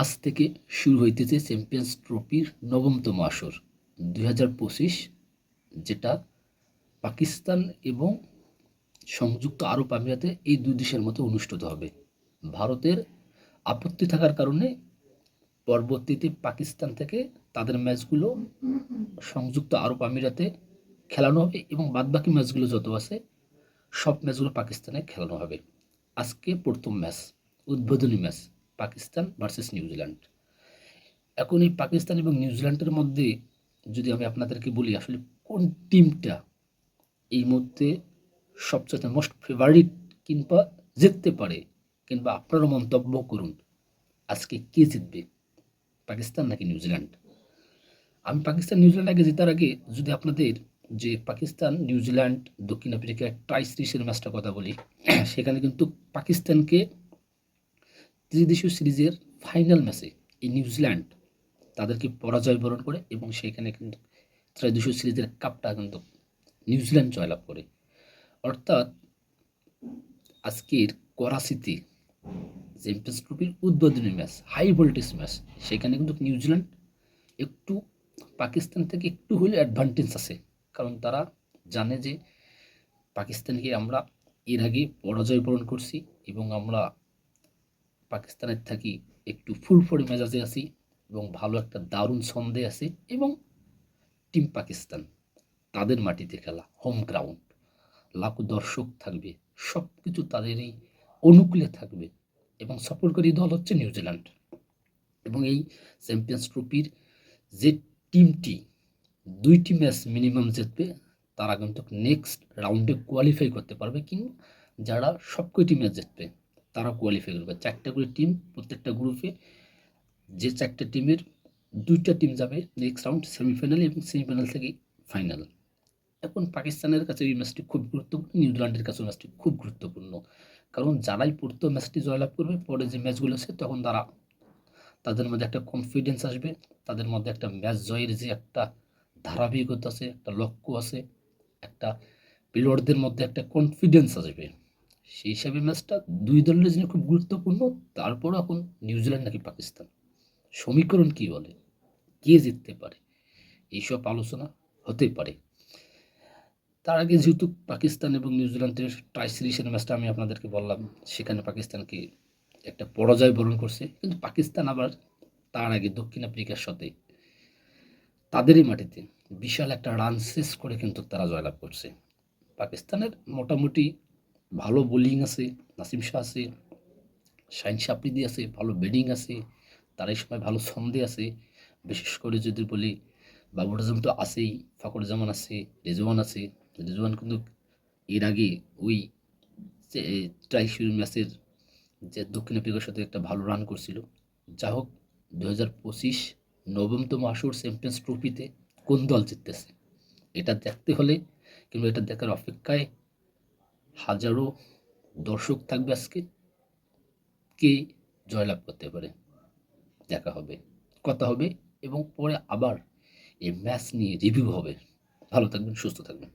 আজ থেকে শুরু হইতেছে চ্যাম্পিয়ন্স ট্রফির নবমতম আসর, দুই হাজার পঁচিশ, যেটা পাকিস্তান এবং সংযুক্ত আরব আমিরাতে এই দুই দেশের মধ্যে অনুষ্ঠিত হবে। ভারতের আপত্তি থাকার কারণে পরবর্তীতে পাকিস্তান থেকে তাদের ম্যাচগুলো সংযুক্ত আরব আমিরাতে খেলানো হবে এবং বাদবাকি ম্যাচগুলো যত আছে, সব ম্যাচগুলো পাকিস্তানে খেলানো হবে। আজকে প্রথম ম্যাচ, উদ্বোধনী ম্যাচ। পাকিস্তান ভার্সেস নিউজিল্যান্ড এখন এই পাকিস্তান এবং নিউজিল্যান্ডের মধ্যে যদি আমি আপনাদেরকে বলি, আসলে কোন টিমটা এই মুহূর্তে সবচেয়ে মোস্ট ফেভারিট কিংবা জিততে পারে কিংবা আপনারও মন্তব্য করুন, আজকে কে জিতবে? পাকিস্তান নাকি নিউজিল্যান্ড আমি পাকিস্তান নিউজিল্যান্ড আগে জেতার আগে যদি আপনাদের যে পাকিস্তান নিউজিল্যান্ড দক্ষিণ আফ্রিকা ট্রাই সিরিজের ম্যাচটা কথা বলি, সেখানে কিন্তু পাকিস্তানকে ত্রিদেশীয় সিরিজের ফাইনাল ম্যাচে এই নিউজিল্যান্ড তাদেরকে পরাজয় বরণ করে এবং সেখানে কিন্তু ত্রয়োদশীয় সিরিজের কাপটা কিন্তু নিউজিল্যান্ড জয়লাভ করে। অর্থাৎ আজকের করাচিতে চ্যাম্পিয়ন্স ট্রফির উদ্বোধনী ম্যাচ হাই ভোল্টেজ ম্যাচ সেখানে কিন্তু নিউজিল্যান্ড একটু পাকিস্তান থেকে একটু হলে অ্যাডভান্টেজ আছে। কারণ তারা জানে যে পাকিস্তানকে আমরা এর আগে পরাজয় বরণ করছি এবং আমরা পাকিস্তানের থাকি একটু ফুল ফড়ি মেজাজে আছি এবং ভালো একটা দারুণ ছন্দে আছে এবং টিম পাকিস্তান, তাদের মাটিতে খেলা হোম গ্রাউন্ড লাখো দর্শক থাকবে সব কিছু তাদের এই অনুকূলে থাকবে এবং সফরকারী দল হচ্ছে নিউজিল্যান্ড এবং এই চ্যাম্পিয়ন্স ট্রফির যে টিমটি দুইটি ম্যাচ মিনিমাম জিতবে, তারা কিন্তু নেক্সট রাউন্ডে কোয়ালিফাই করতে পারবে কিংবা যারা সব কয়টি ম্যাচ জিতবে। তারা কোয়ালিফাই করবে চারটা করে টিম, প্রত্যেকটা গ্রুপে যে চারটা টিমের দুইটা টিম যাবে নেক্সট রাউন্ড সেমিফাইনাল এবং সেমিফাইনাল থেকে ফাইনাল এখন পাকিস্তানের কাছে এই ম্যাচটি খুব গুরুত্বপূর্ণ, নিউজিল্যান্ডের কাছে ম্যাচটি খুব গুরুত্বপূর্ণ। কারণ যারাই প্রথম ম্যাচটি জয়লাভ করবে, পরে যে ম্যাচগুলো আছে, তখন তারা তাদের মধ্যে একটা কনফিডেন্স আসবে, তাদের মধ্যে একটা ম্যাচ জয়ের যে একটা ধারাবাহিকতা আছে, একটা লক্ষ্য আছে, একটা প্লেয়ারদের মধ্যে একটা কনফিডেন্স আসবে। সেই হিসাবে ম্যাচটা দুই দলের জন্য খুব গুরুত্বপূর্ণ, তারপর এখন নিউজিল্যান্ড নাকি পাকিস্তান। সমীকরণ কি বলে? কে জিততে পারে? এইসব আলোচনা হতে পারে। তার আগে যেহেতু পাকিস্তান এবং নিউজিল্যান্ডের ট্রাই সিরিজের ম্যাচটা আমি আপনাদেরকে বললাম, সেখানে পাকিস্তানকে একটা পরাজয় বরণ করছে। কিন্তু পাকিস্তান আবার তার আগে দক্ষিণ আফ্রিকার সাথে তাদেরই মাটিতে বিশাল একটা রান শেষ করে কিন্তু তারা জয়লাভ করছে। পাকিস্তানের মোটামুটি ভালো বোলিং আছে, নাসিম শাহ আছে, শাহিন সাপরিদি আছে, ভালো ব্যাটিং আছে, তার এই সময় ভালো ছন্দে আছে। বিশেষ করে যদি বলি, বাবর আজম তো আছেই ফখর জামান আছে, রেজওয়ান আছে। রেজওয়ান কিন্তু এর আগে ওই ট্রাইশুর ম্যাচের যে দক্ষিণ আফ্রিকার সাথে একটা ভালো রান করছিল। যা হোক দু হাজার পঁচিশ নবমতম আসর চ্যাম্পিয়ন্স ট্রফিতে কোন দল জিততেছে? এটা দেখতে হলে কিংবা এটা দেখার অপেক্ষায় হাজারো দর্শক থাকবে আজকে। কে জয়লাভ করতে পারে? দেখা হবে, কথা হবে এবং পরে আবার এই ম্যাচ নিয়ে রিভিউ হবে। ভালো থাকবেন, সুস্থ থাকবেন।